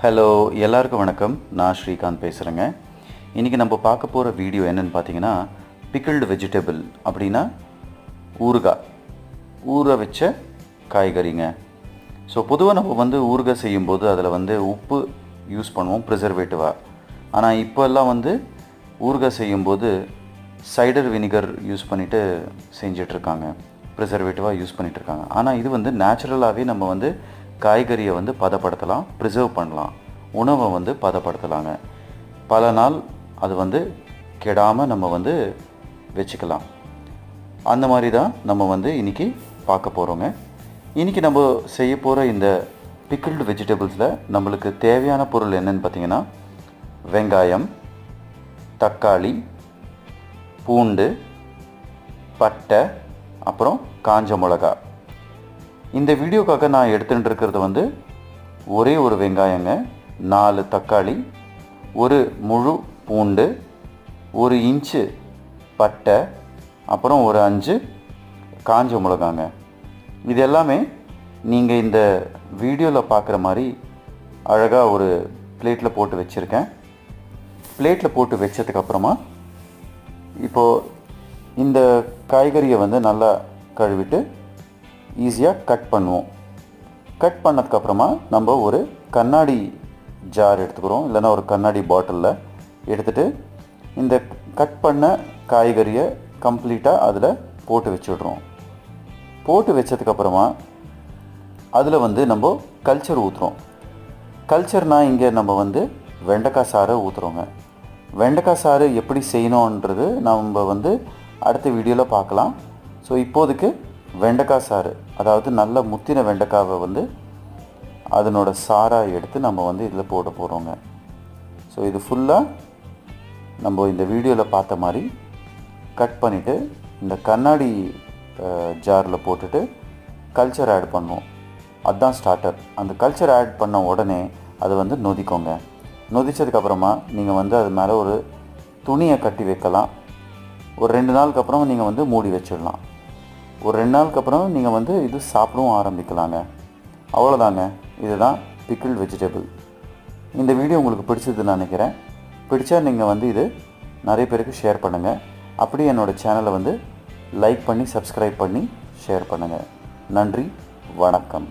Hello எல்லாருக்கும் வணக்கம். நான் ஸ்ரீகாந்த் பேசுகிறேங்க இன்றைக்கி நம்ம பார்க்க போகிற வீடியோ என்னென்னு பார்த்தீங்கன்னா பிக்கிள்டு வெஜிடபிள் அப்படின்னா ஊறுகாய். ஊற வச்ச காய்கறிங்க. ஸோ பொதுவாக நம்ம வந்து ஊறுகாய் செய்யும்போது அதில் வந்து உப்பு யூஸ் பண்ணுவோம் ப்ரிசர்வேட்டிவாக ஆனால் இப்போல்லாம் வந்து ஊறுகாய் செய்யும்போது சைடர் வினிகர் யூஸ் பண்ணிவிட்டு செஞ்சிட்ருக்காங்க ப்ரிசர்வேட்டிவாக யூஸ் பண்ணிகிட்ருக்காங்க ஆனால் இது வந்து நேச்சுரலாகவே நம்ம வந்து காய்கறியை வந்து பதப்படுத்தலாம் ப்ரிசர்வ் பண்ணலாம். உணவை வந்து பதப்படுத்தலாங்க. பல நாள் அது வந்து கெடாமல் நம்ம வந்து வச்சுக்கலாம். அந்த மாதிரி தான் நம்ம வந்து இன்றைக்கி பார்க்க போகிறோங்க இன்றைக்கி நம்ம செய்ய போகிற இந்த பிக்கிள்டு வெஜிடபிள்ஸில் நம்மளுக்கு தேவையான பொருள் என்னன்னு பார்த்தீங்கன்னா வெங்காயம் தக்காளி பூண்டு பட்டை அப்புறம் காஞ்ச மிளகா இந்த வீடியோக்காக நான் எடுத்துகிட்டு இருக்கிறது வந்து ஒரே ஒரு வெங்காயங்க நாலு தக்காளி ஒரு முழு பூண்டு ஒரு இன்ச்சு பட்டை அப்புறம் ஒரு அஞ்சு காஞ்ச மிளகாங்க. இது எல்லாமே நீங்கள் இந்த வீடியோவில் பார்க்குற மாதிரி அழகாக ஒரு பிளேட்டில் போட்டு வச்சுருக்கேன். பிளேட்டில் போட்டு வச்சதுக்கப்புறமா இப்போது இந்த காய்கறியை வந்து நல்லா கழுவிட்டு ஈஸியாக கட் பண்ணுவோம். கட் பண்ணதுக்கப்புறமா நம்ம ஒரு கண்ணாடி ஜார் எடுத்துக்கிறோம். இல்லைனா ஒரு கண்ணாடி பாட்டிலில் எடுத்துகிட்டு இந்த கட் பண்ண காய்கறியை கம்ப்ளீட்டாக அதில் போட்டு வச்சுடுறோம். போட்டு வச்சதுக்கப்புறமா அதில் வந்து நம்ம கல்ச்சர் ஊற்றுறோம் கல்ச்சர்னால் இங்கே நம்ம வந்து வெண்டைக்காய் சாறை ஊற்றுறோங்க வெண்டைக்காய் சாறு எப்படி செய்யணுன்றது நம்ம வந்து அடுத்த வீடியோவில் பார்க்கலாம். ஸோ இப்போதைக்கு வெண்டைக்காய் சாறு. அதாவது நல்ல முத்தின வெண்டைக்காவை வந்து அதனோட சாராக எடுத்து நம்ம வந்து இதில் போட போகிறோங்க ஸோ இது ஃபுல்லாக நம்ம இந்த வீடியோவில் பார்த்த மாதிரி கட் பண்ணிவிட்டு இந்த கண்ணாடி ஜாரில் போட்டுட்டு கல்ச்சர் ஆட் பண்ணுவோம். அதுதான் ஸ்டார்டர் அந்த கல்ச்சர் ஆட் பண்ண உடனே அதை வந்து நொதிக்கோங்க. நொதிச்சதுக்கப்புறமா நீங்கள் வந்து அது மேலே ஒரு துணியை கட்டி வைக்கலாம். ஒரு ரெண்டு நாளுக்கு அப்புறம் நீங்கள் வந்து மூடி வச்சிடலாம். ஒரு ரெண்டு நாளுக்கு அப்புறம் நீங்கள் வந்து இது சாப்பிடவும் ஆரம்பிக்கலாங்க. அவ்வளோதாங்க இதுதான் பிக்கிள் வெஜிடபிள் இந்த வீடியோ உங்களுக்கு பிடிச்சதுன்னு நினைக்கிறேன். பிடிச்சா நீங்கள் வந்து இது நிறைய பேருக்கு ஷேர் பண்ணுங்கள் அப்படியே என்னோடய சேனலை வந்து லைக் பண்ணி சப்ஸ்கிரைப் பண்ணி ஷேர் பண்ணுங்கள் நன்றி. வணக்கம்.